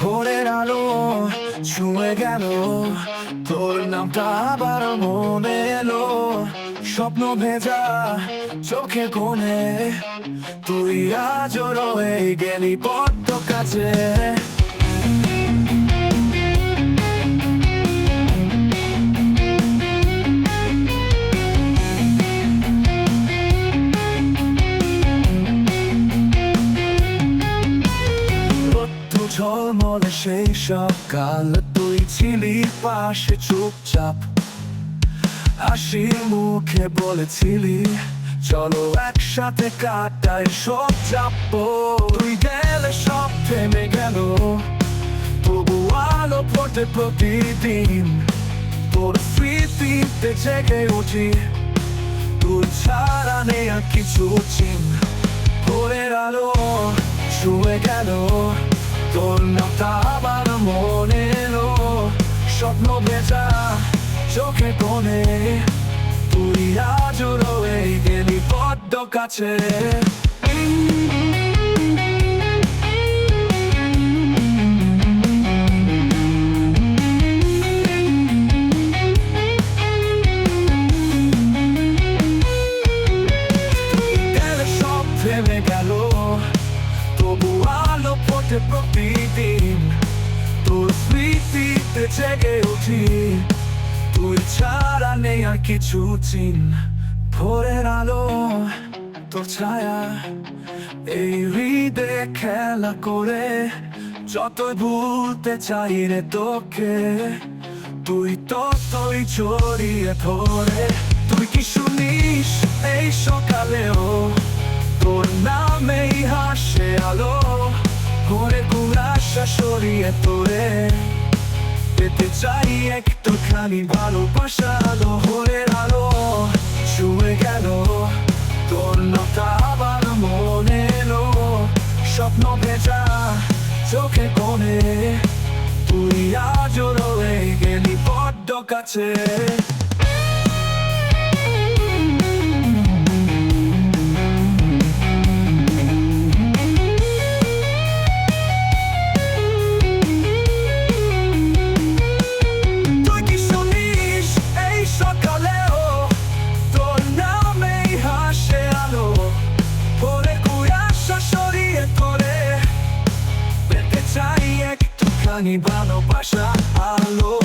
ভোরের আলো ছুঁয়ে গেল, তোর নামটা আবার মনে এলো। স্বপ্ন ভেজা চোখে কোণে, তুই আজ রয়ে গেলি বড্ড কাছে। ঝলমলে সেই সকাল তুই ছিলি পাশে চুপচাপ। হাসি মুখে বলেছিলি, চলো একসাথে কাটাই সব চাপো তুই গেলে সব থেমে গেল, তবু আলো ফোটে প্রতিদিন। তোর স্মৃতিতে জেগে উঠি তুই ছাড়া নেই আর কিছু চিন। ভোরের আলো ছুঁয়ে গেল। তোর নামটা আবার মনে এলো। স্বপ্ন ভেজা চোখে কোণে। তুই আজ রয়ে গেলি বড্ড কাছে। থেমে গেল আলো ফোটে প্রতিদিন তোর স্মৃতিতে জেগে উঠি। তুই ছাড়া নেই আর কিছু চিন, ভোরের আলো, তোর ছায়া। এই হৃদে খেলা করে যতই ভুলতে চাই রে তোকে, তুই ততই ছড়িয়ে ধরে। তুই কি শুনিস এই সকালেও? তোর নামেই হাসে আলো। কুড়াশা সরিয়ে পেতে চাই একটুখানি ভালোবাসা আলো ভোরের আলো ছুঁয়ে গেল। তোর নটা আবার স্বপ্ন ভেজা চোখে কোণে। তুই আজ রয়ে গেলি বড্ড কাছে। Dani Bano Pasha, alô.